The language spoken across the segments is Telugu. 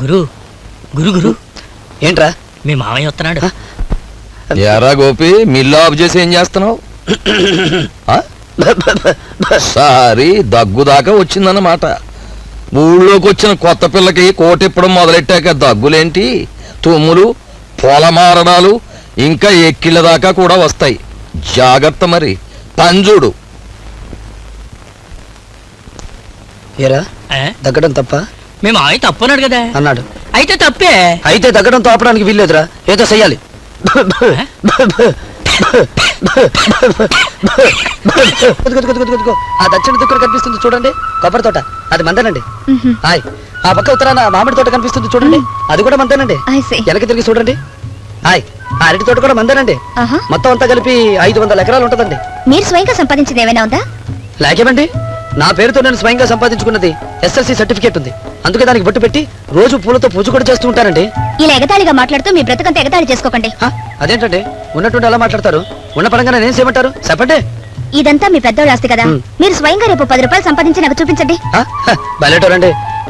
గురు గురు గురు. ఏంట్రా? మీ మామయ్య వస్తున్నాడు. ఎరా గోపి మిల్లు ఆఫ్ చేసి ఏం చేస్తున్నావు? సారి దగ్గు దాకా వచ్చిందన్నమాట. ఊళ్ళోకి వచ్చిన కొత్త పిల్లకి కోటిప్పడం మొదలెట్టాక దగ్గులేంటి? తుమ్ములు పొలమారడాలు ఇంకా ఎక్కిళ్ళ దాకా కూడా వస్తాయి. జాగ్రత్త మరి. పంజుడు ఏరా? ఏ? దగ్గడం తప్ప? మీ మామయ్య తప్పన్నాడు కదా. అన్నాడు. అయితే తప్పే. అయితే దగ్గడం తోపడానికి వీల్లేదురా. ఏదో చెయ్యాలి. ఆ దక్షిణ దిక్కున కనిపిస్తుంది చూడండి. కొబ్బరి తోట. అది మందేనండి. హాయ్ ఆ పక్క ఉత్తరాన మామిడి తోట కనిపిస్తుంది చూడండి. అది కూడా మందేనండి. I see. వెనక్కి తిరిగి చూడండి. హాయ్ ఆ అరటి తోట కూడా మందేనండి. ఆహా. మొత్తం అంతా కలిపి ఐదు వందల ఎకరాలు ఉంటుందండి. మీరు స్వయంగా సంపాదించింది ఏమైనా ఉందా? లాగేమండి? నా పేరుతో నేను స్వయంగా సంపాదించుకున్నది ఎస్ఎల్సి సర్టిఫికేట్ ఉంది. అందుకే దానికి బొట్టు పెట్టి రోజు పూలతో పూజ కూడా చేస్తూ ఉంటానండి. ఇలా ఎగతాళిగా మాట్లాడుతూ మీ బ్రతకంతా ఎగతాళి చేసుకోకండి. హ? అదేంటండి? ఉన్నట్టుండి అలా మాట్లాడతారు? ఉన్న పరంగా నేను చేయమంటారు? చెప్పండి. ఇదంతా మీ పెద్దోళ్ళ ఆస్తి కదా. మ్. మీరు స్వయంగా రేపు పది రూపాయలు సంపాదించి నాకు చూపించండి. హ?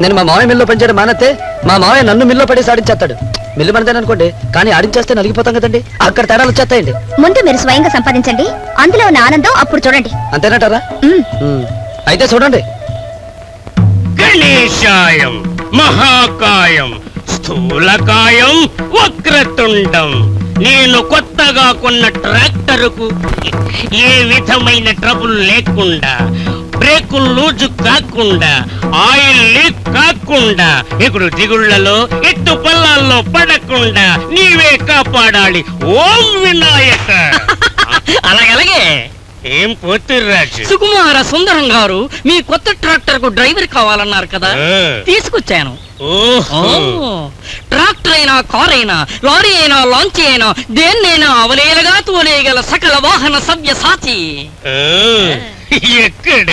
నేను మా మావయ్య మిల్లో పనిచేయడం మానేస్తే మా మావయ్య నన్ను మిల్లో పడేసి ఆడించేస్తాడు మిల్లు మనదేననుకోండి కానీ ఆడించేస్తే నలిగిపోతాం కదండి. అక్కడ తేడాలు వచ్చేస్తాయండి. ముందు మీరు స్వయంగా సంపాదించండి. అందులో ఉన్న ఆనందం అప్పుడు చూడండి. అంతేనంటారా? మ్. ఉమ్. అయితే చూడండి. గణేశాయం మహాకాయం స్థూలకాయం వక్రతుండం. నేను కొత్తగా కొన్న ట్రాక్టరుకు ఏ విధమైన ట్రబుల్ లేకుండా బ్రేకులు లూజు కాకుండా ఆయిల్ లీక్ కాకుండా ఇప్పుడు దిగుళ్ళలో ఎత్తు పల్లాల్లో పడకుండా నీవే కాపాడాలి. ఓం వినాయక! అలాగలాగే. ఏం పోతుర్రాజు సుకుమార సుందరం గారు మీ కొత్త ట్రాక్టర్కు డ్రైవర్ కావాలన్నారు కదా. తీసుకొచ్చాను. ట్రాక్టర్ అయినా కార్ అయినా లారీ అయినా లాంచ్ అయినా దేన్నైనా అవలేలగా తోలేగల సకల వాహన సవ్య సాచి. ఎక్కడ?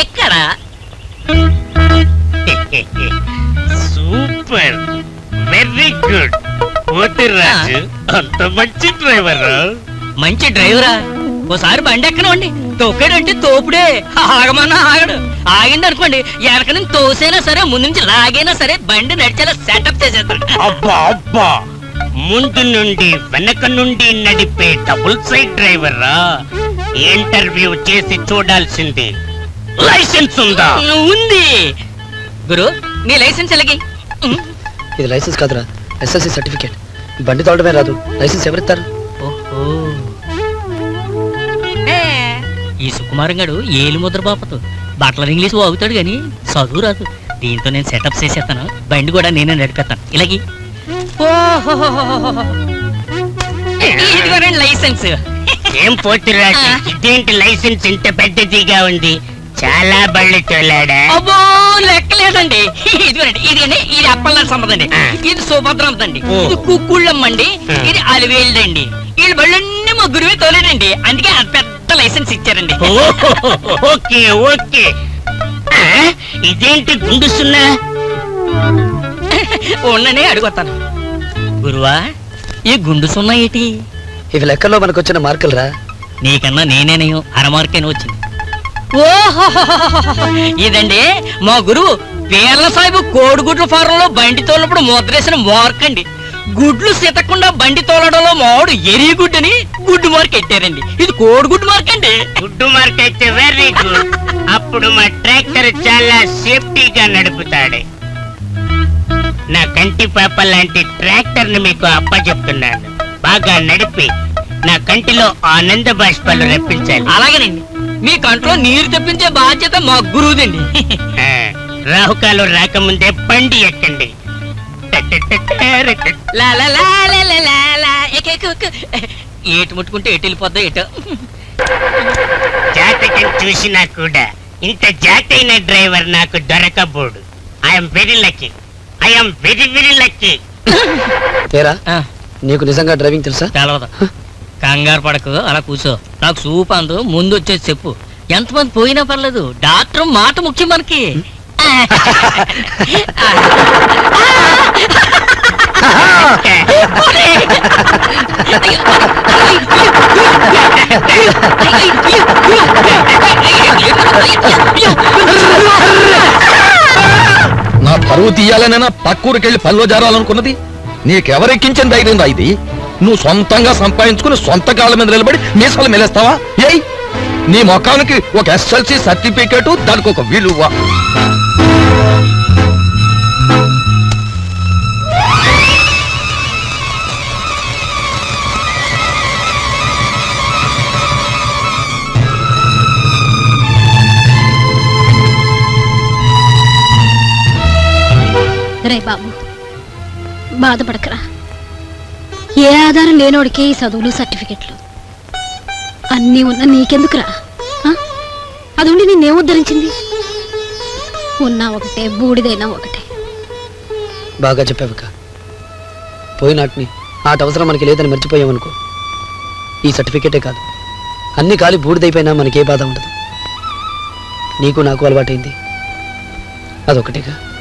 ఎక్కడ? సూపర్. Very good. పోతిరాజు అంత మంచి డ్రైవర్? మంచి డ్రైవరా? ఓసారి బండి ఎక్కనండి తొక్కాడంటే తోపుడే. ఆగమన్నా ఆగడు. ఆగింది అనుకోండి వెనక నుంచి తోసైనా సరే ముందు నుంచి లాగైనా సరే బండి నడిచేలా సెటప్ చేసేస్తాడు అబ్బా అబ్బా. ముందు నుండి వెనక నుండి నడిపే డబుల్ సైడ్ డ్రైవర్ ఇంటర్వ్యూ చేసి చూడాల్సింది లైసెన్స్ ఉందా? ఉంది. గురు నీ లైసెన్స్ ఎలాగి? ఇది లైసెన్స్ కాదురా ఎస్ఎల్సి సర్టిఫికేట్ బండి తోడమే రాదు లైసెన్స్ ఎవరిస్తారు? ఓహో. ఈ సుకుమారం గడు ఏలు ముద్ర బాపతు. బట్టల ఇంగ్లీష్ వాగుతాడు గాని చదువు రాదు. దీంతో నేను సెటప్ చేసేస్తాను. బండి కూడా నేనే నడిపేస్తాను. ఇలాగి. లైసెన్స్. ఏం పోతిరాజు ఆ. ఇదేంటి లైసెన్స్ ఇంత పెద్దదిగా ఉంది? చాలా బళ్ళు తోలాడా? అబ్బో! లెక్కలేదండి. ఇదిగోనండి ఇదిగండి ఇది అప్పల్లాంటి సంపదండి. ఆ. ఇది సుభద్రంతండి. ఇది కుక్కుళ్ళమ్మండి. ఇది అలివేళ్ళండి వీళ్ళు బళ్ళన్నీ మా గురువే తోలేడండి. అందుకే అంత పెద్ద లైసెన్స్ ఇచ్చారండి. Okay okay. ఇదేంటి గుండు సున్నా ఉన్ననే అడుగుతాను గురువా ఈ గుండు సున్నా ఏంటి? ఇవి లెక్కల్లో మనకు వచ్చిన మార్కులు రా నీకన్నా నేనేనయం అరమార్కేనే వచ్చింది. ఇదండి మా గురువు పేర్ల సాహిబు కోడిగుడ్ల ఫారంలో బండి తోలినప్పుడు ముద్రేసిన మార్క్ అండి. గుడ్లు సితకుండా బండి తోలడంలో మావాడు ఎరిగుడ్డని గుడ్డు మార్క్ ఎట్టారండి. ఇది కోడిగుడ్డు మార్క్ అండి. గుడ్డు మార్క్ అయితే వెరీ గుడ్. అప్పుడు మా ట్రాక్టర్ చాలా సేఫ్టీగా నడుపుతాడు. నా కంటి పాప లాంటి ట్రాక్టర్ని మీకు అప్పచెప్తున్నాను. బాగా నడిపి నా కంటిలో ఆనంద బాష్పాలు రప్పించాలి. అలాగేనండి. మీ కంట్లో నీరు తెప్పించే బాధ్యత మా గురువుదండి. రాహుకాలు రాకముందే బండి ఎక్కండి. లా లా లా లా లా లా లా. ఎక్కు, ఎక్కు, ఎక్కు. ఏటు ముట్టుకుంటే ఎటు వెళ్ళిపోద్దా ఎటు జాతకం చూసినా కూడా ఇంత జాతైన డ్రైవర్ నాకు దొరకబోడు. I'm very lucky I'm very very lucky ఏరా? ఆ, నీకు నిజంగా డ్రైవింగ్ తెలుసా? తెలవదు. కంగారు పడకు అలా కూర్చో. నాకు సూప్ అందు ముందు వచ్చేసి చెప్పు. ఎంతమంది పోయినా పర్లేదు డాక్టర్ మాట ముఖ్యం మనకి. నా పరువు తీయాలనైనా పక్కూరికెళ్ళి పనిలో జారాలనుకున్నది. నీకెవరెక్కించిన ధైర్యం రా ఇది. నువ్వు సొంతంగా సంపాదించుకుని సొంత కాళ్ళ మీద నిలబడి మీసాలు మెలేస్తావా? ఏయ్! నీ ముఖానికి ఒక ఎస్ఎల్సి సర్టిఫికేటు దానికి ఒక విలువ. రే బాబు బాధపడకరా. ఏ ఆధారం లేనోడికే ఈ చదువులు సర్టిఫికెట్లు? అన్నీ ఉన్న నీకెందుకురా? ఆ? అది ఉండి నిన్నేం ఉద్ధరించింది? ఉన్నా ఒకటే బూడిదైనా ఒకటే. బాగా చెప్పావుక. పోయినాటిని ఆట అవసరం మనకి లేదని మర్చిపోయామనుకో ఈ సర్టిఫికేటే కాదు. అన్ని కాలి బూడిదైపోయినా మనకే బాధ ఉండదు. నీకు నాకు అలవాటైంది. అదొకటేగా.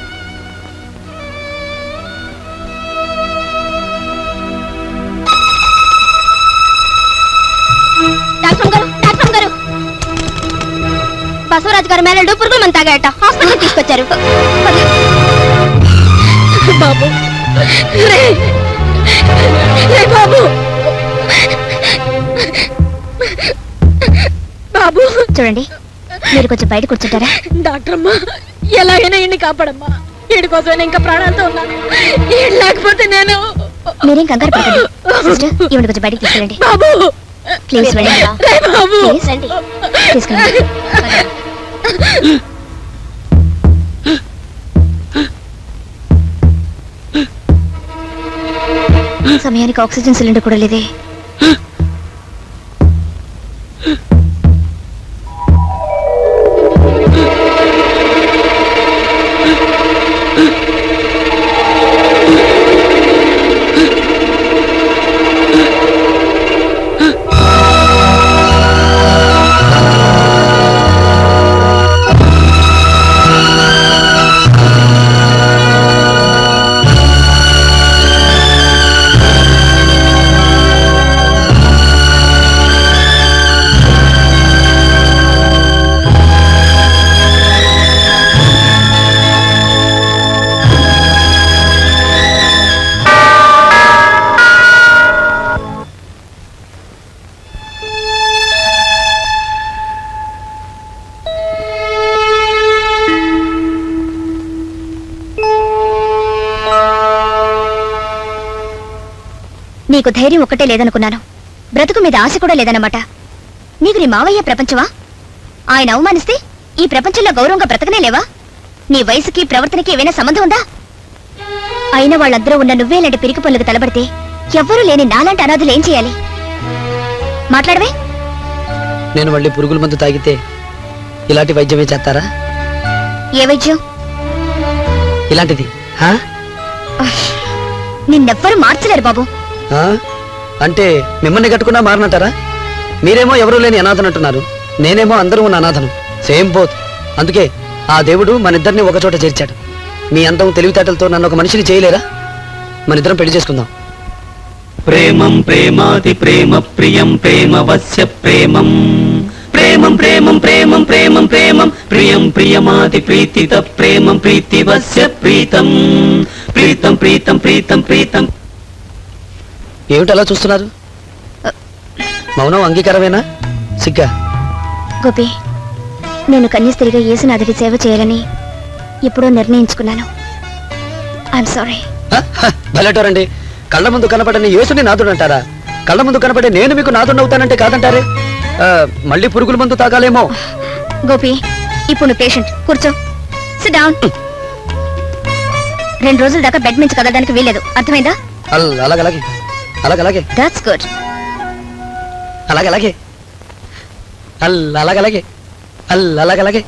డాక్టర్ గారు డాక్టర్ గారు. బసవరాజు గారు మేనల్డు పురుగుల మంది తాగాయట హాస్పిటల్ తీసుకొచ్చారు. బాబు. రే. రే బాబు. బాబు. చూడండి మీరు కొంచెం బయట కూర్చుంటారా? డాక్టర్ అమ్మా ఎలాగైనా ఇన్ని కాపాడమ్మా. వీడి కోసమైనా ఇంకా ప్రాణాలతో ఉన్నాను లేకపోతే నేను మీరేం కంగారు పడకండి. సిస్టర్ ఈవిడ కొంచెం బయటికి తీసుకెళ్ళండి. బాబు. ప్లీజ్ రండి సమయానికి ఆక్సిజన్ సిలిండర్ కూడా లేదే. నీకు ధైర్యం ఒక్కటే లేదనుకున్నాను. బ్రతుకు మీద ఆశ కూడా లేదన్నమాట. నీకు నీ మావయ్య ప్రపంచమా? ఆయన అవమానిస్తే ఈ ప్రపంచంలో గౌరవంగా బ్రతకనే లేవా? నీ వయసుకి ప్రవర్తనకి ఏమైనా సంబంధం ఉందా? అయిన వాళ్ళందరూ ఉన్న నువ్వే లాంటి పిరికి పనులకు తలబడితే ఎవ్వరూ లేని నాలాంటి అనాథులు ఏం చేయాలి? మాట్లాడవే. నేను మళ్ళీ పురుగుల మందు తాగితే ఇలాంటి వైద్యమే చేస్తారా? ఏ వైద్యం? ఇలాంటిది? నిన్నెవ్వరూ మార్చలేరు బాబు? అంటే మిమ్మల్ని కట్టుకున్నా మారనంటారా? మీరేమో ఎవరూ లేని అనాథనంటున్నారు నేనేమో అందరూ ఉన్న అనాథను. Same both. అందుకే ఆ దేవుడు మన ఇద్దరిని ఒకచోట చేర్చాడు. మీ అందం తెలివితేటలతో నన్ను ఒక మనిషిని చేయలేరా? మనిద్దరం పెళ్ళి చేసుకుందాం. ప్రేమం ప్రేమాతి ప్రేమ ప్రియం ప్రేమ వస్య ప్రేమం. ప్రేమం ప్రేమం ప్రేమం ప్రేమం ప్రేమం. ప్రియం ప్రియమాతి ప్రీతిత ప్రేమం ప్రీతి వస్య ప్రీతం. ప్రీతం ప్రీతం ప్రీతం ప్రీతం. ఏమిటి అలా చూస్తున్నారు? మౌనం అంగీకారమేనా? సిగ్గా. గోపి నేను కన్యస్త్రీగా యేసునాథుడి సేవ చేయాలని ఎప్పుడో నిర్ణయించుకున్నాను. ఐఎమ్ సారీ భలేటోరండి. కళ్ళ ముందు కనపడని యేసుని నాదుడు అంటారా? కళ్ళ ముందు కనపడే నేను మీకు నాదుడు అవుతానంటే కాదంటారే? మళ్ళీ పురుగుల మందు తాగాలేమో. గోపి ఇప్పుడు నువ్వు పేషెంట్ కూర్చో. సిట్ డౌన్ రెండు రోజుల దాకా బెడ్ నుంచి కదలడానికి వీలేదు అర్థమైందా? అల్ అలాగలాగే అలాగలాగే దాట్స్ గుడ్ అలాగలాగే అల్ అలాగలాగే అల్ అలాగలాగే